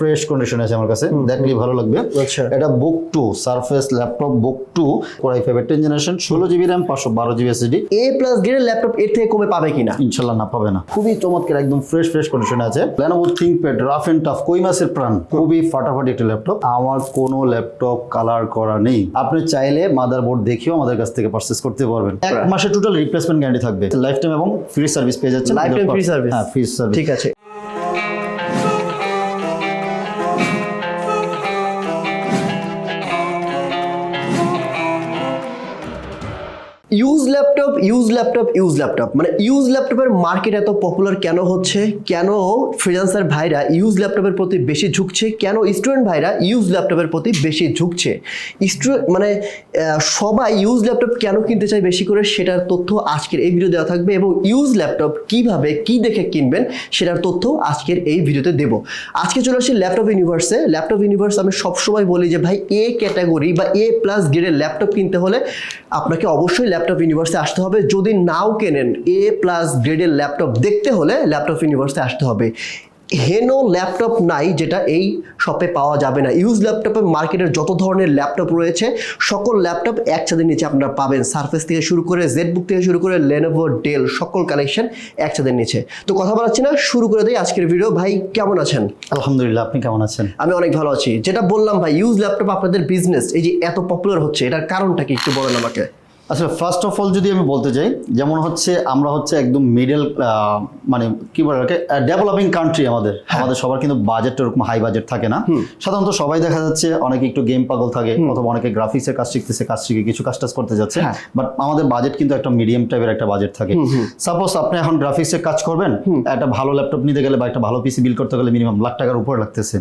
Fresh condition আছে আমার কাছে। দেখলে ভালো লাগবে। আচ্ছা। এটা book two Surface laptop book two core i five ten generation ষোলো জিবি র্যাম পাঁচশো বারো জিবি এসএসডি এ প্লাস গ্রেডের ল্যাপটপ এর থেকে কমে পাবে কিনা? ইনশাল্লাহ না পাবে না। খুবই চমৎকার একদম ফ্রেশ ফ্রেশ কন্ডিশনে আছে। Lenovo ThinkPad rough and tough কই মাসের প্রাণ? খুবই ফাটাফাটি একটা ল্যাপটপ আমার কোনো ল্যাপটপ কালার করা নেই। আপনি চাইলে মাদারবোর্ড দেখিও আমাদের কাছ থেকে পারচেস করতে পারবেন। এক মাসের টোটাল রিপ্লেসমেন্ট গ্যারান্টি থাকবে। লাইফ টাইম এবং ফ্রি সার্ভিস পেয়ে যাচ্ছেন। Lifetime free service? হ্যাঁ ফ্রি সার্ভিস ঠিক আছে। Use laptop use laptop use laptop মানে ইউজ ল্যাপটপের মার্কেট এত পপুলার কেন হচ্ছে? কেন ফ্রিল্যান্সার ভাইরা ইউজ ল্যাপটপের প্রতি বেশি ঝুঁকছে? কেন স্টুডেন্ট ভাইরা ইউজ ল্যাপটপের প্রতি বেশি ঝুঁকছে? স্টুডেন্ট মানে সবাই ইউজ ল্যাপটপ কেন কিনতে চায় বেশি করে সেটার তথ্য আজকের এই ভিডিও দেওয়া থাকবে এবং ইউজ ল্যাপটপ কীভাবে, কি দেখে কিনবেন সেটার তথ্য আজকের এই ভিডিওতে দেব। আজকে চলে আসছি ল্যাপটপ ইউনিভার্সে ল্যাপটপ ইউনিভার্স আমি সবসময় বলি যে, ভাই এ ক্যাটাগরি বা এ প্লাস গ্রেডের ল্যাপটপ কিনতে হলে আপনাকে অবশ্যই ল্যাপটপ ইউনিভার্সে আসতে হবে। যদি নাও কেনেন এ প্লাস গ্রেডের ল্যাপটপ দেখতে হলে ল্যাপটপ ইউনিভার্সে আসতে হবে। হেনো ল্যাপটপ নাই যেটা এই শপে পাওয়া যাবে না। ইউজ ল্যাপটপে মার্কেটের যত ধরনের ল্যাপটপ রয়েছে সকল ল্যাপটপ এক ছাদের নিচে আপনারা পাবেন। সার্ফেস থেকে শুরু করে জেডবুক থেকে শুরু করে লেনোভো ডেল সকল কালেকশন এক ছাদের নিচে। তো কথা বলাচ্ছি না শুরু করে দিই আজকের ভিডিও ভাই কেমন আছেন? আলহামদুলিল্লাহ আপনি কেমন আছেন? আমি অনেক ভালো আছি। যেটা বললাম ভাই ইউজ ল্যাপটপ আপনাদের বিজনেস এই যে এত পপুলার হচ্ছে এটার কারণটা কি একটু বলেন আমাকে? আচ্ছা ফার্স্ট অফ অল যদি আমি বলতে চাই যেমন হচ্ছে আমরা হচ্ছে একদম মিডল মানে কি বলে ডেভেলপিং কান্ট্রি আমাদের। আমাদের সবার কিন্তু বাজেট ওরকম হাই বাজেট থাকে না। সাধারণত সবাই দেখা যাচ্ছে অনেকে একটু গেম পাগল থাকে অথবা অনেকে গ্রাফিক্সের কাজ শিখতেছে কাজ শিখে কিছু কাজ টাজ করতে যাচ্ছে। হ্যাঁ। বাট আমাদের বাজেট কিন্তু একটা মিডিয়াম টাইপের একটা বাজেট থাকে। সাপোজ আপনি এখন গ্রাফিক্সের কাজ করবেন একটা ভালো ল্যাপটপ নিতে গেলে বা একটা ভালো পিসি বিল করতে গেলে মিনিমাম লাখ টাকার উপরে লাগতেছে।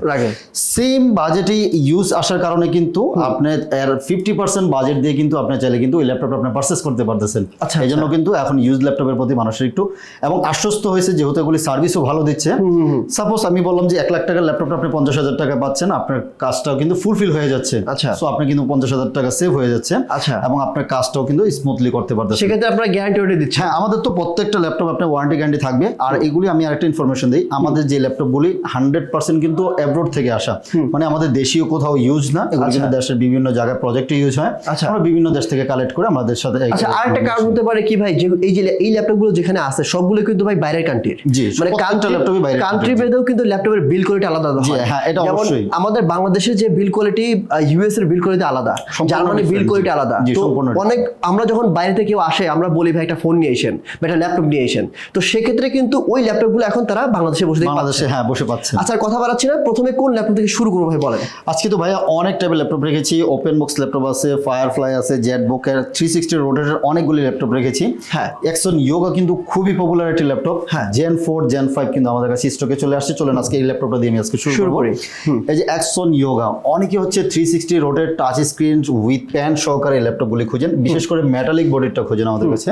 সেম বাজেটে ইউজ আসার কারণে কিন্তু আপনি এর ফিফটি পার্সেন্ট বাজেট দিয়ে কিন্তু আপনি চাইলে কিন্তু ওই আপনি পারচেস করতে পারতেছেন। আচ্ছা, এই জন্য কিন্তু এখন ইউজ ল্যাপটপের প্রতি মানুষের একটু এবং আশ্বস্ত হয়েছে যেহেতু এগুলি সার্ভিসও ভালো দিচ্ছে। সাপোজ আমি বললাম যে এক লাখ টাকার ল্যাপটপটা আপনি পঞ্চাশ হাজার টাকা পাচ্ছেন আপনার কাজটাও কিন্তু ফুলফিল হয়ে যাচ্ছে। আচ্ছা। সো আপনি কিন্তু পঞ্চাশ হাজার টাকা সেভ হয়ে যাচ্ছে। আচ্ছা। এবং আপনার কাজটাও কিন্তু স্মুথলি করতে পারতেছেন। সেক্ষেত্রে আপনারা গ্যারান্টি ওটা দিচ্ছেন। হ্যাঁ আমাদের তো প্রত্যেকটা ল্যাপটপ আপনার ওয়ারেন্টি গ্যারান্টি থাকবে। আর এগুলি আমি আরেকটা ইনফরমেশন দিই। আমাদের যে ল্যাপটপগুলি হান্ড্রেড পার্সেন্ট কিন্তু অ্যাব্রোড থেকে আসা। মানে আমাদের দেশীয় কোথাও ইউজ না। এগুলো কিন্তু দেশের বিভিন্ন জায়গায় প্রজেক্টে ইউজ হয়। আচ্ছা। আমরা বিভিন্ন দেশ থেকে কালেক্ট করে আমাদের সাথে আচ্ছা আরেকটা কারণ হতে পারে কি ভাই? যে এই যে এই ল্যাপটপগুলো যেখানে আছে সবগুলো কিন্তু ভাই বাইরের কান্ট্রির মানে প্রত্যেকটা laptopই বাইরের কান্ট্রি ভেদেও কিন্তু ল্যাপটপের বিল কোয়ালিটি আলাদা হয়। হ্যাঁ, এটা অবশ্যই। আমাদের বাংলাদেশের যে বিল কোয়ালিটি ইউএস এর বিল কোয়ালিটি আলাদা। জার্মানির বিল কোয়ালিটি আলাদা। তো অনেক আমরা যখন বাইরে থেকে কেউ আসে আমরা বলি ভাই একটা ফোন নিয়ে এসেন বা একটা ল্যাপটপ নিয়ে এসেন তো সেক্ষেত্রে কিন্তু ওই ল্যাপটপগুলো এখন তারা বাংলাদেশে বসে বাংলাদেশে হ্যাঁ বসে পাচ্ছেন আচ্ছা কথা বাড়াচ্ছি না। প্রথমে কোন ল্যাপটপ থেকে শুরু করব ভাই বলেন। আজকে তো ভাইয়া অনেক টাইপের ল্যাপটপ রেখেছি। ওপেন বক্স ল্যাপটপ আছে ফায়ারফ্লাই আছে জেট জেটবুকের থ্রি সিক্সটি রোটেটের অনেকগুলি ল্যাপটপ রেখেছি। হ্যাঁ। এক্সন ইয়োগা কিন্তু খুবই পপুলার একটি ল্যাপটপ হ্যাঁ। জেন ফোর জেন ফাইভ কিন্তু আমাদের কাছে স্টকে চলে আসছে। চলেন আজকে এই ল্যাপটপটা দিয়ে আমি আজকে শুরু করি। এই যে এক্সন ইয়োগা অনেকে হচ্ছে three sixty rotate touch screen with pen সহকারে ল্যাপটপগুলি খুঁজেন। বিশেষ করে মেটালিক বডিটা খুঁজেন আমাদের কাছে।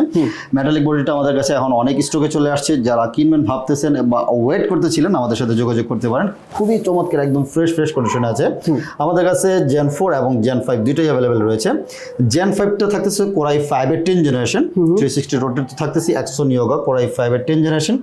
মেটালিক বডিটা আমাদের কাছে এখন অনেক স্টকে চলে আসছে। যারা কিনবেন ভাবতেছেন বা ওয়েট করতেছিলেন আমাদের সাথে যোগাযোগ করতে পারেন। খুবই চমৎকার একদম ফ্রেশ ফ্রেশ কন্ডিশনে আছে। আমাদের কাছে জেন ফোর এবং জেন ফাইভ দুইটাই অ্যাভেলেবেল রয়েছে। জেন ফাইভটা থাকতেছে কোরাই ফাইভের ten generation three sixty rotate থাকতেছে একশো নিয়োগা কোরাই ফাইভের টেন জেনারেশন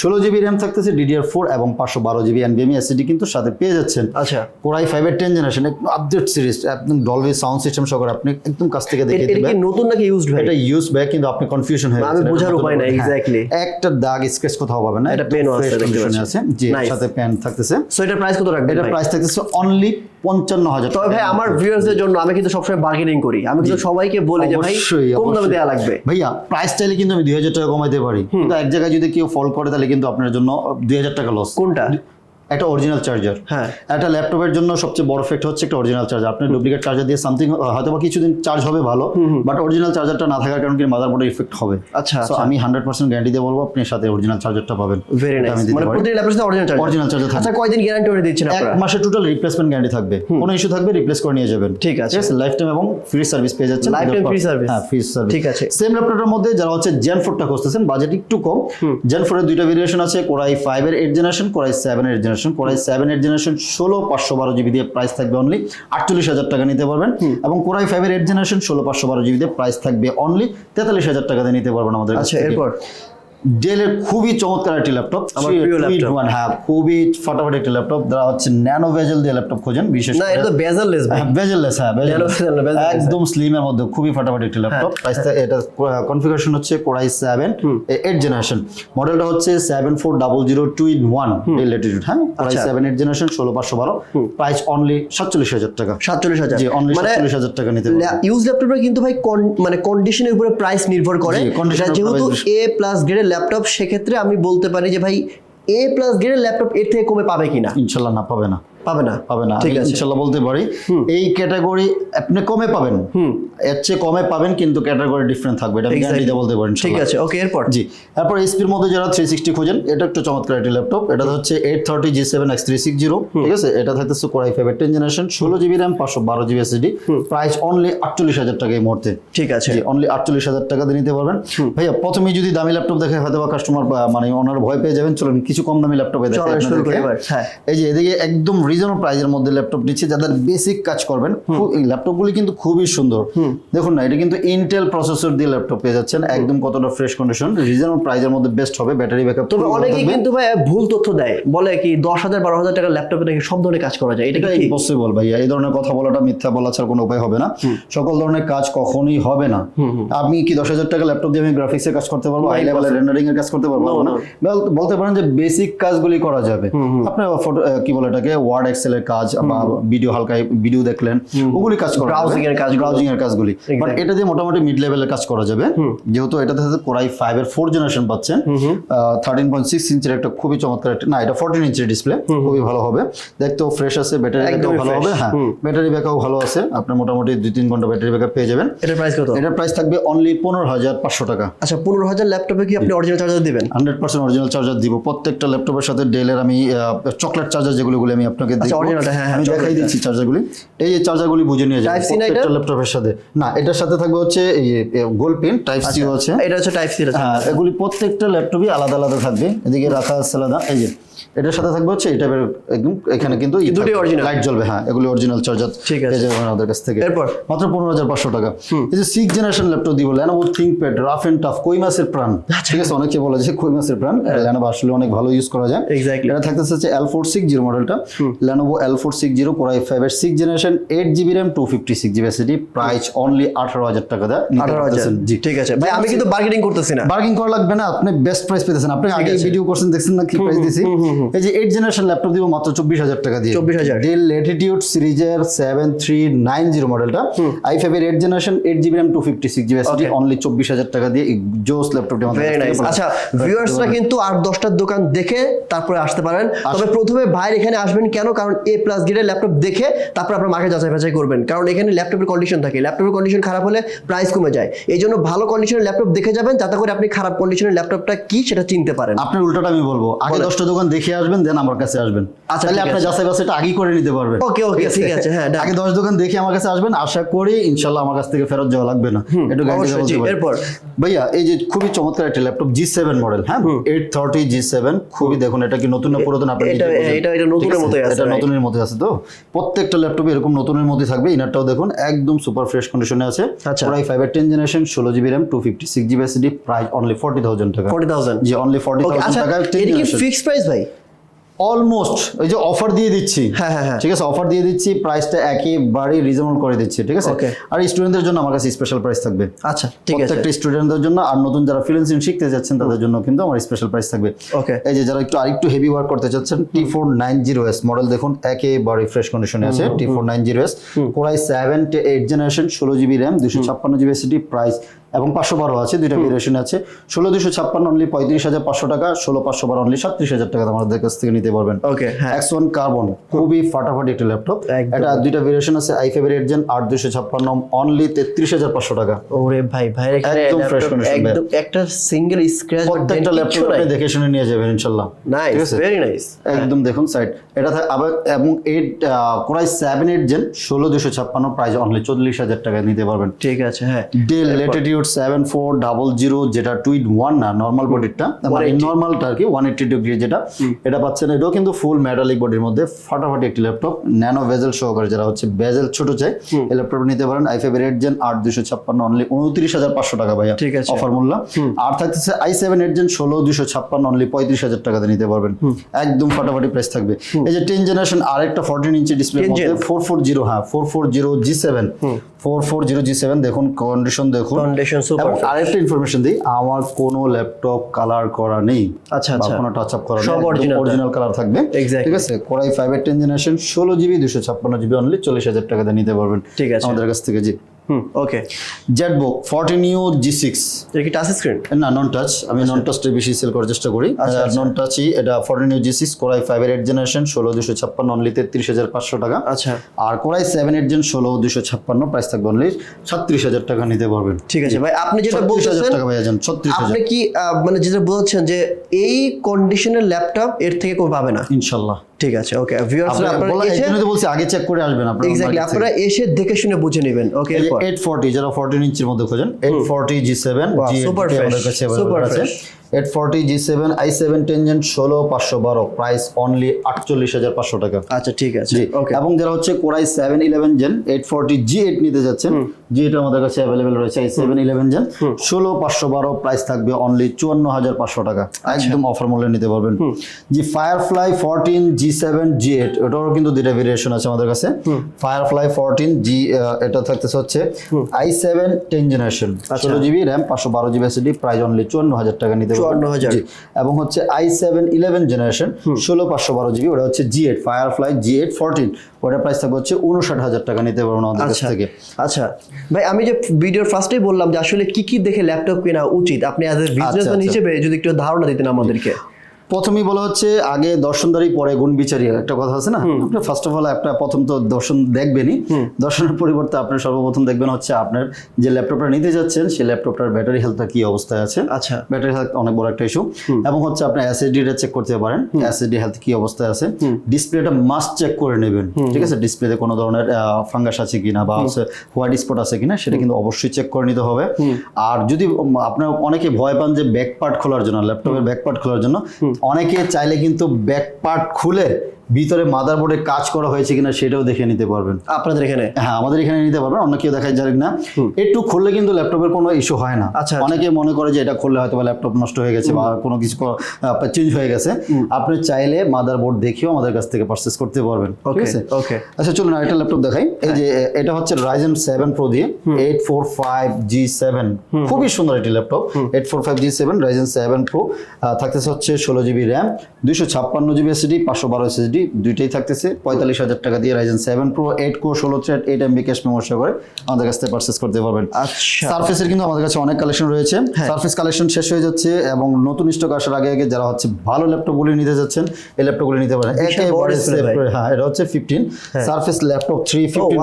ষোলো জিবি র্যাম থাকতেছে ডিডিআর ফোর এবং পাঁচশো বারো জিবি এনবিএমই এসিডি কিন্তু সাথে পেয়ে যাচ্ছেন। আচ্ছা। কোরাই ফাইভের টেন জেনারেশন একদম আপডেট সিরিজ একদম ডলবি সাউন্ড সিস্টেম সহকারে আপনি একদম কাছ থেকে দেখে এটা দেবেন নতুন নাকি ইউজড ভাই? এটা ইউজ ব্যাগ কিন্তু আপনি কনফিউশন হয়ে আমি। বোঝার উপায় নাই, exactly. একটা দাগ স্কেচ কোথাও পাবেন না এটা ও আছে। আছে। জি সাথে প্যান থাকতেছে। সো এটার প্রাইস কত রাখবেন এটা প্রাইস থাকতেছে অনলি পঞ্চান্ন হাজার তবে ভাই আমার ভিউয়ার্সদের জন্য আমি কিন্তু সবসময় বার্গেনিং করি। আমি কিন্তু সবাইকে বলি যে ভাই অবশ্যই, কম দামে দেওয়া লাগবে। ভাইয়া প্রাইস চাইলে কিন্তু আমি দুই হাজার টাকা কমাইতে পারি। কিন্তু এক জায়গায় যদি কেউ ফল করে তাহলে কিন্তু আপনার জন্য দুই হাজার টাকা লস কোনটা? একটা অরিজিনাল চার্জার হ্যাঁ। একটা ল্যাপটপের জন্য সবচেয়ে বড় ফেক্ট হচ্ছে একটা অরিজিনাল চার্জার আপনি ডুপ্লিকেট চার্জার দিয়ে সামথিং হয়তো বা কিছুদিন চার্জ হবে ভালো বাট অরিজিনাল চার্জারটা না থাকার কারণে মাদারবোর্ডের ইফেক্ট হবে। আচ্ছা So, আমি হান্ড্রেড পার্সেন্ট গ্যারান্টি দিয়ে বলব আপনি সাথে অরিজিনাল চার্জারটা পাবেন। ভেরি নাইস মানে পারি। প্রতিটা ল্যাপটপের সাথে অরিজিনাল চার্জার charger থাকবে। আচ্ছা কয়দিন গ্যারান্টি ওটা দিচ্ছেন এক আপনারা? মাসের টোটাল রিপ্লেসমেন্ট গ্যারান্টি থাকবে। কোনো ইস্যু থাকবে রিপ্লেস করে নিয়ে যাবেন। ঠিক আছে। লাইফ টাইম এবং ফ্রি সার্ভিস পেয়ে যাচ্ছেন। Lifetime free service? হ্যাঁ ফ্রি সার্ভিস ঠিক আছে। সেম ল্যাপটপের মধ্যে যারা হচ্ছে জেন ফোরটা খুঁজতেছেন বাজেট একটু কম। জেন ফোরের দুইটা ভেরিয়েশন আছে কোরাই ফাইভ এর eight generation core i seven এর generation core i seven eight generation ষোলো পাঁচশো বারো জিবি দিয়ে প্রাইস থাকবে অনলি আটচল্লিশ হাজার টাকা নিতে পারবেন। এবং কোরাই ফাইভের এইট জেনারেশন ষোলো পাঁচশো বারো জিবি দিয়ে প্রাইস থাকবে অনলি তেতাল্লিশ হাজার টাকা দিয়ে নিতে পারবেন আমাদের আচ্ছা এরপর? ডেলের খুবই চমৎকার একটি ল্যাপটপ আমার প্রিয় laptop। হ্যাঁ খুবই ফাটাফাটি একটি ল্যাপটপ যারা হচ্ছে ন্যানো ভেজেল দিয়ে ল্যাপটপ খোঁজেন বিশেষ না এটা তো বেজারলেস হ্যাঁ bezel, bezel-less, একদম স্লিমের মধ্যে খুবই ফাটাফাটি একটি ল্যাপটপ প্রাইসটা এটা কনফিগারেশন হচ্ছে কোরাই সেভেন এইট জেনারেশন মডেলটা হচ্ছে seven four double zero two in one latitude হ্যাঁ? Core i. Seven eight generation ষোলো পাঁচশো বারো। প্রাইস অনলি সাতচল্লিশ হাজার টাকা। সাতচল্লিশ হাজার। জি অনলি মানে সাতচল্লিশ হাজার টাকা নিতে পারবেন ইউজ ল্যাপটপটা কিন্তু ভাই মানে কন্ডিশনের উপরে প্রাইস নির্ভর করে। এর যেহেতু এ প্লাস গ্রেডের ল্যাপটপ সেক্ষেত্রে আমি বলতে পারি যে ভাই এ প্লাস গ্রেডের ল্যাপটপ এর থেকে কমে পাবে কিনা? ইনশাল্লাহ না পাবে না। পাবে না। পাবে না। ঠিক আছে। ইনশাল্লাহ বলতে পারি এই ক্যাটাগরি আপনি কমে পাবেন। এর চেয়ে কমে পাবেন কিন্তু ক্যাটাগরি ডিফারেন্ট থাকবে। এটা. গ্যারান্টি বলতে পারি ঠিক আছে ওকে এরপর? জি তারপর এসপির মধ্যে যারা থ্রি সিক্সটি খোঁজেন এটা একটু চমৎকার একটি ল্যাপটপ এটা হচ্ছে eight thirty G seven X three six zero ঠিক আছে? এটা থাকতেছে core i five ten generation ষোলো জিবি র্যাম পাঁচশো বারো জিবি এসএসডি প্রাইস অনলি আটচল্লিশ হাজার টাকা এই মুহূর্তে। ঠিক আছে। জি অনলি আটচল্লিশ হাজার টাকা দিয়ে নিতে পারবেন। ভাইয়া প্রথমেই যদি দামি ল্যাপটপ দেখে হয়তো বা কাস্টমার মানে ওনার ভয় পেয়ে যাবেন চলুন কিছু কম দামি ল্যাপটপে দেখে চলো শুরু করি আপনাদেরকে। হ্যাঁ। এই যে এদিকে একদম রিজনেবল প্রাইজের মধ্যে ল্যাপটপ দিচ্ছে যাদের বেসিক কাজ করবেন ল্যাপটপগুলি কিন্তু খুবই সুন্দর। দেখুন না এটা কিন্তু ইন্টেল প্রসেসর দিয়ে ল্যাপটপ পেয়ে যাচ্ছেন। একদম কতটা ফ্রেশ কন্ডিশন রিজনেবল প্রাইজের মধ্যে বেস্ট হবে ব্যাটারি ব্যাকআপ তবে অনেকেই কিন্তু ভাই ভুল তথ্য দেয়। বলে কি দশ হাজার বারো হাজার টাকার ল্যাপটপে নাকি সব ধরনের কাজ করা যায় এটা? ইম্পসিবল ভাইয়া। এই ধরনের কথা বলাটা মিথ্যা বলা ছাড়া কোনো উপায় হবে না। সকল ধরনের কাজ কখনোই হবে না। আপনি কি দশ হাজার টাকা ল্যাপটপ দিয়ে আমি গ্রাফিক্সের কাজ করতে পারব? হাই লেভেলের রেন্ডারিং এর কাজ করতে পারব? না। বলতে পারেন যে বেসিক কাজগুলি করা যাবে। আপনার ফটো কি বলে এটাকে? ওয়ার্ড এক্সেল এর কাজ বা ভিডিও হালকা ভিডিও দেখলেন। ওগুলি কাজ করা Browsing এর কাজগুলো। ব্রাউজিং এর কাজগুলি। বাট এটা দিয়ে মোটামুটি মিড লেভেলের কাজ করা যাবে। যেহেতু এটাতে ফাইভ এর ফোর জেনারেশন পাচ্ছেন। থার্টিন পয়েন্ট সিক্স ইঞ্চের একটা খুবই চমৎকার একটা না এটা ফোরটিন ইঞ্চের ডিসপ্লে খুবই ভালো হবে। দেখতেও ফ্রেশ আছে ব্যাটারি ভালো হবে। হ্যাঁ ব্যাটারি ভালো আছে। আপনার মোটামুটি দুই তিন ঘণ্টা ব্যাটারি ব্যাকআপ পেয়ে যাবেন। এটার প্রাইস কত? এটার প্রাইস থাকবে অনলি পনেরো হাজার পাঁচশো টাকা। আচ্ছা পনেরো হাজার ল্যাপটপে কি আপনি অরিজিনাল চার্জার দিবেন? হান্ড্রেড পার্সেন্ট অরিজিনাল চার্জার দিব। প্রত্যেকটা ল্যাপটপের সাথে ডেলের আমি চকলেট চার্জার যেগুলো আমি আপনাকে আচ্ছা, হ্যাঁ, হ্যাঁ, আমি দেখাই দিচ্ছি চার্জারগুলি এই যে চার্জারগুলি বুঝে নিয়ে যাবেন সি না এটা? ল্যাপটপের সাথে। না এটার সাথে থাকবে হচ্ছে এই গোল পিন টাইপ সি আছে। এটা হচ্ছে টাইপ সি হ্যাঁ এগুলি প্রত্যেকটা ল্যাপটপই আলাদা আলাদা থাকবে। এদিকে রাখা আছে আলাদা এই যে। এটার সাথে থাকবে হচ্ছে এই টাইপের একদম এখানে কিন্তু দুটোই original? লাইট জ্বলবে হ্যাঁ এগুলি অরিজিনাল চার্জার ঠিক আছে। আমাদের কাছ থেকে। এরপর? মাত্র পনেরো হাজার পাঁচশো টাকা। এই যে সিক্স জেনারেশন ল্যাপটপ দিব Lenovo ThinkPad rough and tough কই মাসের প্রাণ? আচ্ছা। ঠিক আছে অনেকে বলে যে কই মাসের প্রাণ? ল্যানোভো আসলে অনেক ভালো ইউজ করা যায়। Exactly. এটা থাকতেছে হচ্ছে এল ফোর সিক্স জিরো মডেলটা Lenovo L four six zero core i five এর six generation eight GB RAM two fifty six GB SSD price only আঠারো হাজার টাকা দেয়। আঠারো হাজার। জি। ঠিক আছে। ভাই আমি কিন্তু বার্গেনিং করতেছি না। বার্গিং করা লাগবে না আপনি বেস্ট প্রাইস পেতেছেন। আপনি আগে ভিডিও করছেন দেখছেন না কি প্রাইস দিছি। এই যে এইট জেনারেশন ল্যাপটপ দিব মাত্র চব্বিশ হাজার টাকা দিয়ে। 24,000 ডেল ল্যাটিটিউড সিরিজের সেভেন থ্রি নাইন জিরো মডেলটা আই ফাইভ এর eight generation eight GB RAM two fifty six GB SSD only চব্বিশ হাজার টাকা দিয়ে জোস ল্যাপটপটি আমাদের। আচ্ছা ভিউয়ার্সরা কিন্তু আট দশটার দোকান দেখে তারপরে আসতে পারেন। তবে প্রথমে ভাইয়ের এখানে আসবেন কেন? কারণ এ প্লাস গ্রেডের ল্যাপটপ দেখে তারপর আপনার মার্কেট যাচাই বাছাই করবেন। কারণ এখানে ল্যাপটপের কন্ডিশন থাকে। ল্যাপটপের কন্ডিশন খারাপ হলে প্রাইস কমে যায়। এই জন্য ভালো কন্ডিশনের ল্যাপটপ দেখে যাবেন যাতে করে আপনি খারাপ কন্ডিশনের ল্যাপটপটা কি সেটা চিনতে পারেন। আপনার উল্টোটা আমি বলব। আগে দশটা দোকান দেখে আসবেন দেন আমার কাছে আসবেন। আচ্ছা, তাহলে আপনার আছে। যাচাই বাছাইটা আগেই করে নিতে পারবেন। ওকে ওকে ঠিক আছে? হ্যাঁ আগে দশ দোকান দেখে আমার কাছে আসবেন আশা করি ইনশাল্লাহ আমার কাছ থেকে ফেরত যাওয়া লাগবে না। একটু এরপর? ভাইয়া এই যে খুবই চমৎকার একটা ল্যাপটপ জি সেভেন মডেল হ্যাঁ? এইট থার্টি জি সেভেন খুবই দেখুন এটা কি নতুন না পুরাতন? আপনি এটা- এটা- এটা নতুনের? মতোই আছে, এটা নতুনের মধ্যে আছে তো? প্রত্যেকটা ল্যাপটপে এরকম নতুনের মধ্যে থাকবে ইনারটাও দেখুন একদম সুপার ফ্রেশ কন্ডিশনে আছে। আচ্ছা। Core i five ten generation ষোলো GB RAM two fifty six GB SSD price only forty thousand টাকা। ফোর্টি থাউজেন্ড জি অনলি ফোর্টি ওকে থাউজেন্ড আচ্ছা টাকা এটা কি ফিক্সড প্রাইস ভাই? অলমোস্ট ওই যে অফার দিয়ে দিচ্ছি। হ্যাঁ, হ্যাঁ, হ্যাঁ। ঠিক আছে অফার দিয়ে দিচ্ছি প্রাইসটা একেবারেই রিজনেবল করে দিচ্ছি ঠিক আছে? আর স্টুডেন্টদের জন্য আমার কাছে স্পেশাল প্রাইস থাকবে। আচ্ছা ঠিক আছে। প্রত্যেকটা স্টুডেন্টদের জন্য আর নতুন যারা ফ্রিল্যান্সিং শিখতে যাচ্ছেন তাদের জন্য কিন্তু আমার স্পেশাল প্রাইস থাকবে। ওকে এই যে যারা একটু আরেকটু হেভি ওয়ার্ক করতে চাচ্ছেন T four nine zero S model দেখুন একেবারে ফ্রেশ কন্ডিশনে আছে T four nine zero S core i seven eight generation ষোলো জিবি র্যাম দুশো ছাপ্পান্ন জিবি এসিডি প্রাইস এবং পাঁচশো বারো আছে দুইটা ভেরিয়েশন আছে। ষোলো দুশো ছাপ্পান্ন অনলি পঁয়ত্রিশ হাজার পাঁচশো টাকা ষোলো পাঁচশো বারো অনলি সাতত্রিশ হাজার টাকা আমাদের কাছ থেকে নিতে পারবেন। ওকে এক্স ওয়ান কার্বন খুবই ফাটাফাটি একটা ল্যাপটপ এটা দুইটা ভেরিয়েশন আছে আই ফাইভের এইট জেন আট দুশো ছাপ্পান্ন অনলি তেত্রিশ হাজার পাঁচশো টাকা। ওরে ভাই ভাই একদম laptop একদম একটা সিঙ্গেল স্ক্র্যাচ প্রত্যেকটা ল্যাপটপ আপনি দেখে শুনে নিয়ে যাবেন ইনশাল্লাহ। নাইস ভেরি নাইস একদম দেখুন সাইড এটা থাক- আবার এবং eight core i seven eight gen ষোলো দুশো ছাপ্পান্ন প্রাইস অনলি চল্লিশ হাজার টাকা নিতে পারবেন। ঠিক আছে হ্যাঁ। Dell Latitude Latitude seven four double zero যেটা টুইট ওয়ান না নর্মাল বডিটা মানে নর্মালটা আর কি ওয়ান এইট্টি ডিগ্রি যেটা এটা পাচ্ছেন এটাও কিন্তু ফুল মেটালিক বডির মধ্যে ফাটাফাটি একটি ল্যাপটপ ন্যানো ভেজেল সহকারে যারা হচ্ছে ভেজেল ছোট চাই এই ল্যাপটপ নিতে পারেন আই ফাইভ এইট জেন আট দুশো ছাপ্পান্ন অনলি উনত্রিশ হাজার পাঁচশো টাকা ভাইয়া ঠিক আছে। অফার মূল্য। আর থাকতেছে আই সেভেন এইট জেন ষোলো দুশো ছাপ্পান্ন অনলি পঁয়ত্রিশ হাজার টাকাতে নিতে পারবেন। একদম ফাটাফাটি প্রাইস থাকবে। এই যে টেন জেনারেশন আরেকটা fourteen inch display four four zero হ্যাঁ four four zero G seven four four zero G seven দেখুন কন্ডিশন দেখুন। কন্ডিশন আরেকটা ইনফরমেশন দিই আমার কোনো ল্যাপটপ কালার করা নেই। আচ্ছা, আচ্ছা। কোনো টাচ আপ করা সব অরিজিনাল কালার থাকবে। ঠিক আছে? কোরাই ফাইভ এর টেন জেনারেশন ষোলো জিবি দুশো ছাপ্পান্ন জিবি অনলি চল্লিশ হাজার টাকা দিয়ে নিতে পারবেন। ঠিক আছে। আমাদের কাছ থেকে জি okay ZBook fourteen U G six এটা কি টাচ স্ক্রিন না নন টাচ আমি নন টাচটা বেশি সেল করার চেষ্টা করি। আচ্ছা, আচ্ছা। নন টাচই এটা fourteen U G six core i five এর এইট জেনারেশন ষোলো দুশো ছাপ্পান্ন অনলি তেত্রিশ হাজার পাঁচশো টাকা। আচ্ছা। আর core i seven eight gen ষোলো দুশো ছাপ্পান্ন প্রাইস থাকবে অনলি সাতত্রিশ হাজার টাকা নিতে পারবেন। ঠিক আছে ভাই আপনি যেটা 36,000 বলতেছেন টাকা ভাইয়া যান ছত্রিশ হাজার। আপনি কি মানে যেটা বলছেন যে এই কন্ডিশনের ল্যাপটপ এর থেকে কোনো পাবে না? ইনশাল্লাহ। ঠিক আছে ওকে ভিউয়ার্সরা আপনারা এসে আমি তো বলছি আগে চেক করে আসবেন আপনারা এক্স্যাক্টলি আপনারা এসে দেখে শুনে বুঝে নেবেন ওকে এরপর। এইট ফোরটি যারা ফোরটিন ইঞ্চির মধ্যে খোঁজেন eight forty G seven Wow, জি super fresh, আমাদের কাছে super fresh. Eight forty G seven i seven ten gen ষোলো পাঁচশো বারো। প্রাইস অনলি আটচল্লিশ হাজার পাঁচশো টাকা। আচ্ছা ঠিক আছে। ওকে এবং যারা হচ্ছে core i seven eleven gen eight forty G eight নিতে যাচ্ছেন জি এটা আমাদের কাছে অ্যাভেলেবেল রয়েছে এই সেভেন ইলেভেন জেন ষোলো পাঁচশো বারো প্রাইস থাকবে অনলি চুয়ান্ন হাজার পাঁচশো টাকা। আচ্ছা। একদম অফার মূল্যে নিতে পারবেন। জি Firefly fourteen G seven G eight এটারও কিন্তু দুইটা ভেরিয়েশন আছে আমাদের কাছে। ফায়ারফ্লাই ফোরটিন জি এটা থাকতেছে হচ্ছে আই সেভেন টেন জেনারেশন। ষোলো জিবি র্যাম পাঁচশো বারো জিবি এসিডি প্রাইস অনলি চুয়ান্ন হাজার টাকা নিতে 54,000 জি। এবং হচ্ছে আই সেভেন ইলেভেন জেনারেশন ষোলো পাঁচশো বারো জিবি ওটা হচ্ছে G eight Firefly G eight fourteen ওটার প্রাইস থাকবে হচ্ছে উনষাট হাজার টাকা নিতে পারব আমাদের কাছ আচ্ছা। থেকে। আচ্ছা। ভাই আমি যে ভিডিওর ফার্স্টেই বললাম যে আসলে কি কি দেখে ল্যাপটপ কেনা উচিত? আপনি অ্যাজ এ বিজনেসম্যান। হিসেবে যদি একটু ধারণা দিতেন আমাদেরকে। প্রথমেই বলা হচ্ছে আগে দর্শনদারি পরে গুণ বিচারী একটা কথা আছে না? আপনি ফার্স্ট অফ অল একটা প্রথম তো দর্শন দেখবেনই। দর্শনের পরিবর্তে আপনি সর্বপ্রথম দেখবেন হচ্ছে আপনার যে ল্যাপটপটা নিতে যাচ্ছেন সেই ল্যাপটপটার ব্যাটারি হেলথটা কি অবস্থায় আছে? আচ্ছা। ব্যাটারি হেলথ অনেক বড় একটা ইস্যু এবং হচ্ছে আপনি অ্যাসিডিটা চেক করতে পারেন। অ্যাসিডি হেলথ কি অবস্থায় আছে? ডিসপ্লেটা মাস্ট চেক করে নেবেন। ঠিক আছে? ডিসপ্লেতে কোনো ধরনের ফাঙ্গাস আছে কিনা বা হচ্ছে হোয়াইট স্পট আছে কিনা সেটা কিন্তু অবশ্যই চেক করে নিতে হবে। আর যদি আপনার অনেকে ভয় পান যে ব্যাক পার্ট খোলার জন্য ল্যাপটপের ব্যাক পার্ট খোলার জন্য। অনেকে চাইলে কিন্তু ব্যাক পার্ট খুলে ভিতরে মাদারবোর্ডে কাজ করা হয়েছে কিনা সেটাও দেখে নিতে পারবেন। আপনাদের এখানে? হ্যাঁ আমাদের এখানে নিতে পারবেন অন্য কেউ দেখায় জানেন না। একটু খুললে কিন্তু ল্যাপটপের কোনো ইস্যু হয় না। আচ্ছা, অনেকে মনে করে যে এটা খুললে হয়তো ল্যাপটপ নষ্ট হয়ে গেছে বা কোনো কিছু চেঞ্জ হয়ে গেছে। আপনি চাইলে মাদারবোর্ড দেখেও আমাদের কাছ থেকে পারচেস করতে পারবেন। ঠিক আছে? ওকে আচ্ছা চলুন আরেকটা ল্যাপটপ দেখাই। এই যে এটা হচ্ছে রাইজেন সেভেন প্রো দিয়ে eight four five G seven খুবই সুন্দর একটি laptop. Eight four five G seven Ryzen seven pro থাকতেছে হচ্ছে ষোলো জিবি র্যাম দুইশো ছাপ্পান্ন জিবি এসএসডি পাঁচশো বারো এসএসডি দুইটাই থাকতেছে। পঁয়তাল্লিশ হাজার টাকা দিয়ে Ryzen seven pro eight core ষোলো thread eight MB cache memory করে আমাদের কাছ থেকে পারচেস করতে পারবেন। আচ্ছা। সার্ফেসের কিন্তু আমাদের কাছে অনেক কালেকশন রয়েছে। হ্যাঁ। সার্ফেস কালেকশন শেষ হয়ে যাচ্ছে এবং নতুন স্টক আসার আগে আগে যারা হচ্ছে ভালো ল্যাপটপগুলি নিতে যাচ্ছেন এই ল্যাপটপগুলি নিতে পারেন। একেবারে হ্যাঁ এটা হচ্ছে fifteen Surface laptop three fifteen.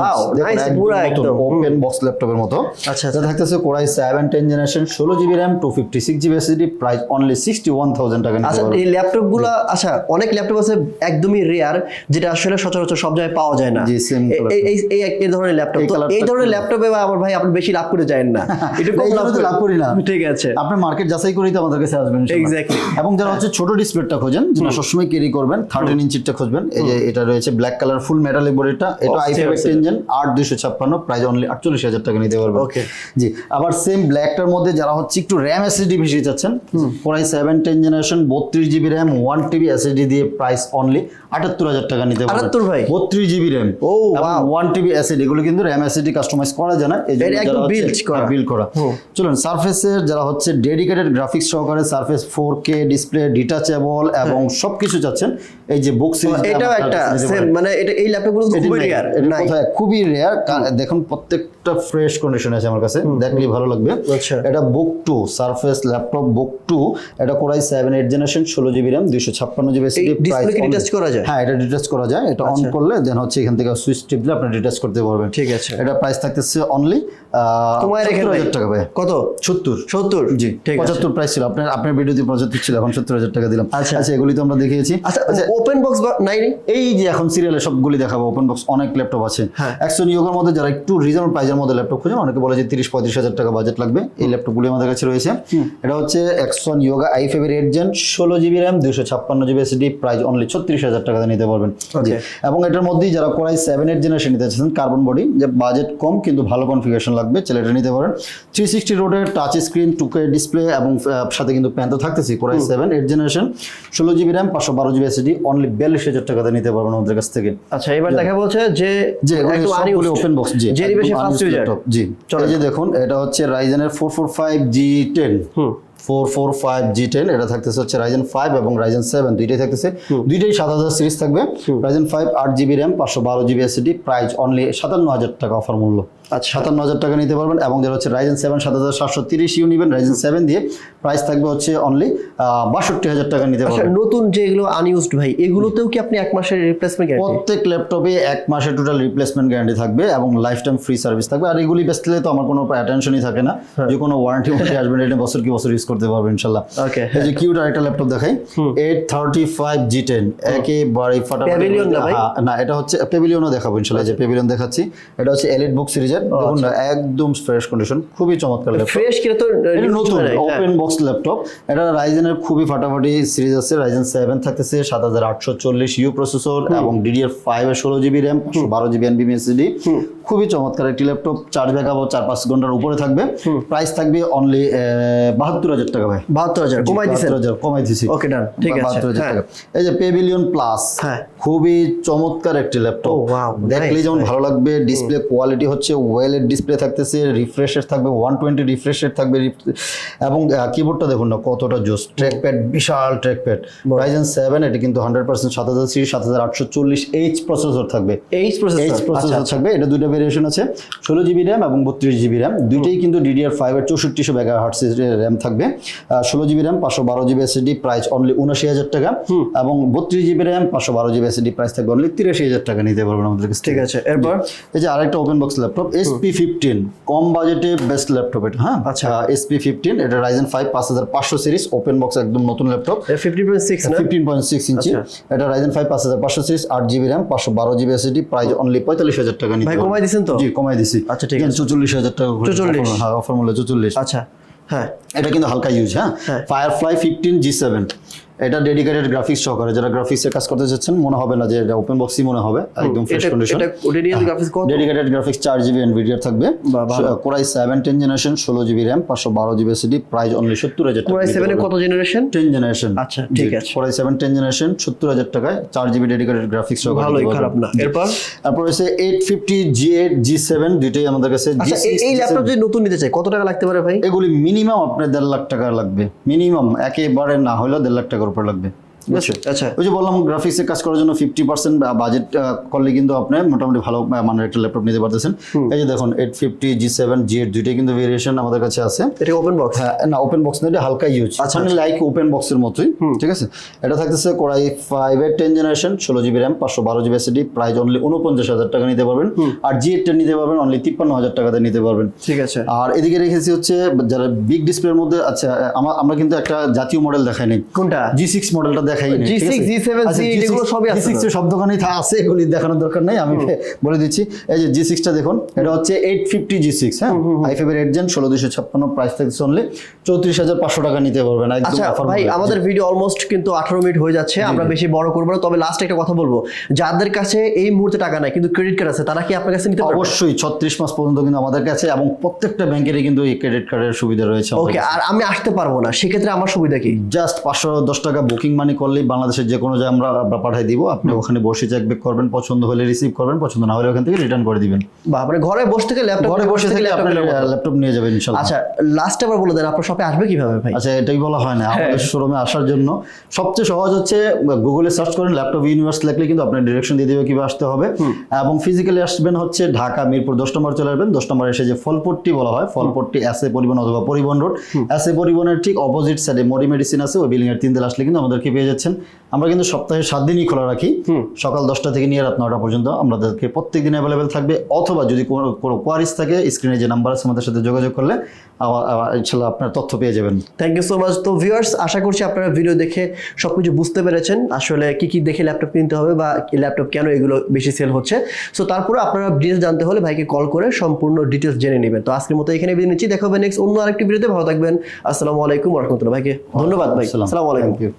Open box ল্যাপটপের মতো। আচ্ছা, এটা থাকতেছে core i seven ten generation ষোলো GB RAM two fifty six GB SSD price only sixty one thousand টাকা আচ্ছা এই ল্যাপটপগুলো আচ্ছা অনেক ল্যাপটপ আছে একদমই রেয়ার যেটা আসলে সচরাচর সব জায়গায় পাওয়া যায় না। এই- ধরনের ল্যাপটপ এই ধরনের ল্যাপটপে আমার ভাই আপনি বেশি লাভ করে যায় না। একটু কম করে- লাভ করি না। ঠিক আছে। আপনি মার্কেট যাচাই করেই তো আমাদের কাছে আসবেন ইনশাআল্লাহ। Exactly. এবং যারা হচ্ছে ছোট ডিসপ্লেটা খোঁজেন যেটা সবসময় ক্যারি করবেন থার্টিন খুঁজবেন এই যে এটা রয়েছে ব্ল্যাক কালার ফুল মেটালিক বডিটা এটা আই ফাইভ same. ইঞ্জিন আট দুইশো ছাপ্পান্ন প্রাইস অনলি আটচল্লিশ হাজার টাকা নিতে পারবেন। Okay. জি আবার সেম ব্ল্যাকটার মধ্যে যারা হচ্ছে একটু র্যাম এসএসডি বেশি চাচ্ছেন core i seven ten generation বত্রিশ GB RAM one TB SSD দিয়ে প্রাইস অনলি আটাত্তর হাজার টাকা নিতে পারবেন। 78 ভাই? বত্রিশ GB RAM wow. One TB SSD এগুলো কিন্তু র্যাম এসএসডি কাস্টমাইজ করা যায় না। একদম করা। হ্যাঁ, করা। চলুন সার্ফেসের যারা হচ্ছে ডেডিকেটেড গ্রাফিক্স সহকারে Surface four K display detachable এবং সবকিছু চাচ্ছেন এই যে বুক সিরিজ এটাও একটা মানে এটা এই ল্যাপটপগুলো খুবই রেয়ার খুবই রেয়ার দেখুন প্রত্যেকটা ফ্রেশ কন্ডিশন আছে আমার কাছে। দেখলেই ভালো লাগবে। আচ্ছা। এটা book two Surface laptop book two এটা core i seven eight generation ষোলো জিবি র্যাম দুইশো ছাপ্পান্ন জিবি detach করা যায়? হ্যাঁ এটা ডিটাচ করা যায়। এটা অন করলে দেন হচ্ছে এখান থেকে সুইচ টিপলে আপনি ডিটাচ করতে পারবেন। ঠিক আছে। এটা প্রাইস থাকতেছে অনলি তোমার রেখে হাজার টাকা ভাই কত? সত্তর। সত্তর? জি ঠিক আছে। পঁচাত্তর প্রাইস ছিল। আপনার আপনার ভিডিওতে পঁচাত্তর ছিল এখন সত্তর হাজার টাকা দিলাম। আচ্ছা। আচ্ছা এগুলি তো আমরা দেখিয়েছি। আচ্ছা ওপেন বক্স নাই? এই যে এখন সিরিয়ালে সবগুলি দেখাবো। ওপেন বক্স অনেক ল্যাপটপ আছে। হ্যাঁ। একশো নিয়োগের মধ্যে যারা একটু রিজনেবল প্রাইজের মধ্যে ল্যাপটপ খুঁজেন অনেকে বলে যে তিরিশ পঁয়ত্রিশ হাজার টাকা বাজেট লাগবে। এই ল্যাপটপগুলি আমাদের কাছে রয়েছে। এটা হচ্ছে একশন ইয়োগা আই ফাইভের এইট জেন ষোলো জিবি র্যাম দুশো ছাপ্পান্ন জিবি এসডি প্রাইস অনলি ছত্রিশ হাজার টাকা দিয়ে নিতে পারবেন। এবং এটার মধ্যেই যারা কোরাই সেভেন এইট জেনারেশন নিতে চাচ্ছেন কার্বন বডি যে বাজেট কম কিন্তু ভালো কনফিগারেশন লাগবে ছেলে এটা নিতে পারেন। থ্রি সিক্সটি রোডের টাচ স্ক্রিন টুকে ডিসপ্লে এবং সাথে কিন্তু প্যান তো থাকতেছি core i seven eight generation ষোলো জিবি র্যাম পাঁচশো বারো জিবি এসডি অনলি বিয়াল্লিশ হাজার টাকাতে নিতে পারবেন আমাদের কাছ থেকে। আচ্ছা এবার দেখা বলছে যে যে ওপেন বক্স জি। জি যে দেখুন এটা হচ্ছে রাইজেনের four four five G ten four four five G ten এটা থাকতেছে হচ্ছে রাইজেন ফাইভ এবং রাইজেন সেভেন দুইটাই থাকতেছে। দুইটাই সাত হাজার সিরিজ থাকবে। রাইজেন ফাইভ আট জিবি র্যাম পাঁচশো বারো জিবি এসিডি প্রাইস অনলি সাতান্ন হাজার টাকা অফার মূল্য। আচ্ছা। সাতান্ন হাজার টাকা নিতে পারবেন এবং যেটা হচ্ছে রাইজেন সেভেন সাত হাজার সাতশো তিরিশ ইউ নিবেন রাইজেন সেভেন দিয়ে প্রাইস থাকবে হচ্ছে অনলি বাষট্টি হাজার টাকা নিতে আচ্ছা পারবেন। নতুন যেগুলো আনইউজড ভাই এগুলোতেও কি আপনি এক মাসের রিপ্লেসমেন্ট গ্যারান্টি প্রত্যেক ল্যাপটপে এক মাসের টোটাল রিপ্লেসমেন্ট গ্যারান্টি থাকবে এবং লাইফ টাইম ফ্রি সার্ভিস থাকবে। আর এগুলি বেচলে তো আমার কোনো অ্যাটেনশনই থাকে না। যে কোনো ওয়ারেন্টি ওয়ারেন্টি আসবেন এটা বছর কি বছর ইউজ করতে পারবেন ইনশাল্লাহ। Okay, এই যে কিউট আরেকটা ল্যাপটপ দেখাই। Eight thirty five G ten একেবারে ফাটাফাটি হ্যাঁ, না এটা হচ্ছে পেভিলিয়নও দেখাবো ইনশাল্লাহ যে পেভিলিয়ন দেখাচ্ছি। এটা হচ্ছে এলিট বুক সিরিজের দেখুন না একদম ফ্রেশ কন্ডিশন খুবই চমৎকার ল্যাপটপ ফ্রেশ কিনা তো নতুন। ওপেন বক্স ল্যাপটপ এটা রাইজেনের খুবই ফাটাফাটি সিরিজ আছে রাইজেন সেভেন থাকতেছে সাত হাজার আটশো চল্লিশ ইউ প্রসেসর এবং ডিডিআর ফাইভ এর ষোলো জিবি র্যাম বারো জিবি এসডি খুবই চমৎকার একটি ল্যাপটপ চার্জ ব্যাকআপ চার পাঁচ ঘণ্টার উপরে থাকবে। প্রাইস থাকবে অনলি বাহাত্তর হাজার টাকা ভাই। বাহাত্তর হাজার কমাই 72,000 কমাই দিছি Okay, done. ঠিক আছে, 72,000 হ্যাঁ। টাকা। এই যে পেভিলিয়ন প্লাস হ্যাঁ। খুবই চমৎকার একটি ল্যাপটপ Oh, দেখলে যেমন ভালো লাগবে ডিসপ্লে কোয়ালিটি হচ্ছে ওয়েলের ডিসপ্লে থাকতেছে রিফ্রেশের থাকবে ওয়ান টোয়েন্টি রিফ্রেশের থাকবে এবং কিবোর্ডটা দেখুন না কতটা জোস। ট্র্যাক প্যাড বিশাল ট্র্যাক প্যাড রাইজেন সেভেন এটি কিন্তু হান্ড্রেড পার্সেন্ট সাত হাজার সিরিজ সাত হাজার আটশো চল্লিশ এইচ প্রসেসর থাকবে। এইচ প্রসেসর এইচ প্রসেসর থাকবে এটা দুটো ভেরিয়েশন আছে ষোলো জিবি র্যাম এবং বত্রিশ জিবি র্যাম দুইটাই কিন্তু ডিডিআর ফাইভ এর চৌষট্টিশো মেগা হার্টস র্যাম থাকবে। ষোলো জিবি র্যাম পাঁচশো বারো জিবি এসএসডি প্রাইস অনলি উনআশি হাজার টাকা। এবং বত্রিশ জিবি র্যাম পাঁচশো বারো জিবি এসএসডি প্রাইস থাকবে অনলি তিরাশি হাজার টাকা। নিতে পারবেন আমাদের কাছে ঠিক আছে এরপর? এই যে আরেকটা open box laptop SP fifteen কম বাজেটে বেস্ট ল্যাপটপ এটা হ্যাঁ? আচ্ছা। এসপি ফিফটিন এটা রাইজেন ফাইভ পাঁচ হাজার পাঁচশো সিরিজ ওপেন বক্স একদম নতুন laptop fifty point six fifteen point six inch. এটা রাইজেন ফাইভ পাঁচ হাজার পাঁচশো সিরিজ আট জিবি র্যাম পাঁচশো বারো জিবি এসএসডি প্রাইস অনলি পঁয়তাল্লিশ হাজার টাকা পারবেন। কমাই দিছেন তো? জি কমাই দিছি। আচ্ছা, ঠিক আছে। চৌচল্লিশ হাজার টাকা করে 44 offer- হ্যাঁ অফার মূল্য চৌচল্লিশ। আচ্ছা হ্যাঁ। এটা কিন্তু হালকা ইউজ হ্যাঁ? হ্যাঁ। ফায়ারফ্লাই ফিফটিন জি সেভেন এটা ডেডিকেটেড গ্রাফিক্স সহকারে যারা গ্রাফিক্সের কাজ করতে চাচ্ছেন মনে হবে না যে এটা ওপেন বক্সই মনে হবে একদম ফ্রেশ কন্ডিশন ডেডিকেটেড গ্রাফিক্স চার জিবি এনভিডিয়ার থাকবে। Core i seven ten generation ষোলো জিবি র্যাম পাঁচশো বারো জিবি এসডি প্রাইস অনলি সত্তর হাজার কোরাই সেভেনের কত জেনারেশন টেন জেনারেশন আচ্ছা, ঠিক আছে। কোরাই সেভেন টেন জেনারেশন সত্তর হাজার টাকায় চার জিবি ডেডিকেটেড গ্রাফিক্স সহকারে ভালোই খারাপ না। এরপর? তারপর হচ্ছে eight fifty G eight G seven দুইটাই আমাদের কাছে আচ্ছা এই- এই G7 ল্যাপটপ যদি নতুন নিতে চাই কত টাকা লাগতে পারে ভাই? এগুলি মিনিমাম আপনার দেড় লাখ টাকা লাগবে। মিনিমাম একেবারে না হলেও দেড় লাখ টাকার লাগবে? আচ্ছা। ওই যে বললাম গ্রাফিক্সের কাজ করার জন্য ফিফটি পার্সেন্ট বাজেট করলে কিন্তু আপনি মোটামুটি ভালো মানের একটা ল্যাপটপ নিতে পারতেছেন। এই যে দেখুন eight fifty G seven G eight দুইটাই কিন্তু ভেরিয়েশন আমাদের কাছে আছে। এটা ওপেন বক্স হ্যাঁ না ওপেন বক্স না এটা হালকা ইউজ আচ্ছা, মানে লাইক ওপেন বক্সের মতোই ঠিক আছে? এটা থাকতেছে কোরাই ফাইভ এর টেন জেনারেশন ষোলো জিবি র্যাম পাঁচশো বারো জিবি এসডি প্রাইস অনলি উনপঞ্চাশ হাজার টাকা নিতে পারবেন। আর জি এইটটা নিতে পারবেন অনলি তিপ্পান্ন হাজার টাকাতে নিতে পারবেন। ঠিক আছে। আর এদিকে রেখেছি হচ্ছে যারা বিগ ডিসপ্লের মধ্যে আচ্ছা আমরা কিন্তু একটা জাতীয় মডেল দেখাইনি কোনটা? জি সিক্স মডেলটা দেখাই G6, G7, C8 এগুলো সবই আছে সব দোকানেই আছে এগুলি দেখানোর দরকার নেই আমি বলে দিচ্ছি। এই যে দেখুন এটা হচ্ছে এইট ফিফটি জি সিক্স হ্যাঁ? জেন ষোলো দুশো ছাপ্পান্ন প্রাইস থাকছে অনলি টাকা নিতে পারবেন একদম আচ্ছা ভাই আমাদের ভিডিও অলমোস্ট কিন্তু আঠারো মিনিট হয়ে যাচ্ছে আমরা বেশি বড় করব না তবে লাস্ট একটা কথা বলব। যাদের কাছে এই মুহূর্তে টাকা নাই কিন্তু ক্রেডিট কার্ড আছে তারা কি আপনার কাছে নিতে পারবে? অবশ্যই ছত্রিশ মাস পর্যন্ত কিন্তু আমাদের কাছে এবং প্রত্যেকটা ব্যাংকেরই কিন্তু এই ক্রেডিট কার্ডের সুবিধা রয়েছে ওকে আর আমি আসতে পারব না সেক্ষেত্রে আমার সুবিধা কি? জাস্ট পাঁচশো দশ টাকা বুকিং মানি করলেই বাংলাদেশের যে কোনো জায়গায় আমরা পাঠিয়ে দিব। আপনি ওখানে বসে চেক ব্যাক করবেন পছন্দ হলে রিসিভ করবেন পছন্দ না হলে ওখান থেকে রিটার্ন করে দিবেন। বা মানে ঘরে বসে থেকে ল্যাপটপ ঘরে বসে থেকে আপনি ল্যাপটপ নিয়ে যাবেন ইনশাল্লাহ। আচ্ছা লাস্ট আবার বলে দেন আপনার শপে আসবে কীভাবে ভাই? আচ্ছা এটাই বলা হয় না। হ্যাঁ। আমাদের শোরুমে আসার জন্য সবচেয়ে সহজ হচ্ছে গুগলে সার্চ করেন ল্যাপটপ ইউনিভার্স লিখলে কিন্তু আপনার ডিরেকশন দিয়ে দেবে কীভাবে আসতে হবে। এবং ফিজিক্যালি আসবেন হচ্ছে ঢাকা মিরপুর দশ নম্বর চলে আসবেন। দশ নম্বর এসে যে ফলপট্টি বলা হয় ফলপট্টি এসএ পরিবহন অথবা পরিবহন রোড এসএ পরিবহনের ঠিক অপোজিট সাইডে মরি মেডিসিন আছে ওই বিল্ডিং এর তিন দিন আসলে কিন্তু আমাদেরকে পেয়ে যাচ্ছেন। আমরা কিন্তু সপ্তাহে সাত দিনই খোলা রাখি। সকাল দশটা থেকে নিয়ে রাত নটা পর্যন্ত আমাদেরকে প্রত্যেক দিন অ্যাভেলেবেল থাকবে। অথবা যদি কোনো কোনো কোয়ারিজ থাকে স্ক্রিনে যে নাম্বার আছে আমাদের সাথে যোগাযোগ করলে ইনশাল্লাহ আপনার তথ্য পেয়ে যাবেন। থ্যাংক ইউ সো মাচ তো ভিউয়ার্স আশা করছি আপনারা ভিডিও দেখে সবকিছু বুঝতে পেরেছেন। আসলে কি কি দেখে ল্যাপটপ কিনতে হবে বা ল্যাপটপ কেন এগুলো বেশি সেল হচ্ছে? সো তারপরে আপনারা ডিটেলস জানতে হলে ভাইকে কল করে সম্পূর্ণ ডিটেলস জেনে নেবেন। তো আজকের মতো এখানে বিদায় নিচ্ছি। দেখা হবে নেক্সট অন্য আরেকটি ভিডিওতে ভালো থাকবেন। আসসালামু আলাইকুম রহমতুল্লাহ। ভাইকে ধন্যবাদ ভাই। আসসালাম। আলাইকুম.